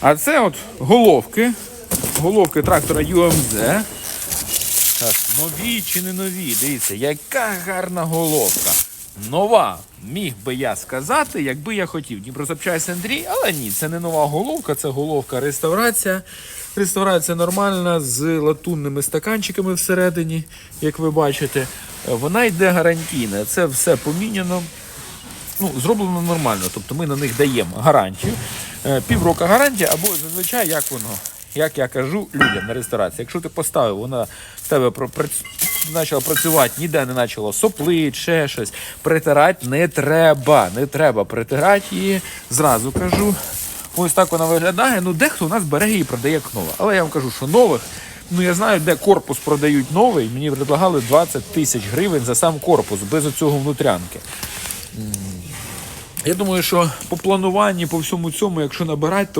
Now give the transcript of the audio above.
А це от головки. Головки трактора UMZ. Так, нові чи не нові? Дивіться, яка гарна головка. Нова, міг би я сказати, якби я хотів. Дніпрозапчасть Андрій, але ні, це не нова головка, це головка реставрація. Реставрація нормальна з латунними стаканчиками всередині, як ви бачите. Вона йде гарантійна. Це все поміняно. Ну, зроблено нормально. Тобто ми на них даємо гарантію. Е, Півроку гарантія, або зазвичай, як воно, як я кажу людям на реставрації. Якщо ти поставив, вона в тебе почала працювати, ніде не почало соплить, ще щось. Притирати не треба. Не треба притирати її. Зразу кажу. Ось так вона виглядає. Ну, дехто у нас бере і продає як нова. Але я вам кажу, що нових. Ну, я знаю, де корпус продають новий. Мені предлагали 20 тисяч гривень за сам корпус, без оцього внутрянки. Я думаю, що по плануванні, по всьому цьому, якщо набирати, то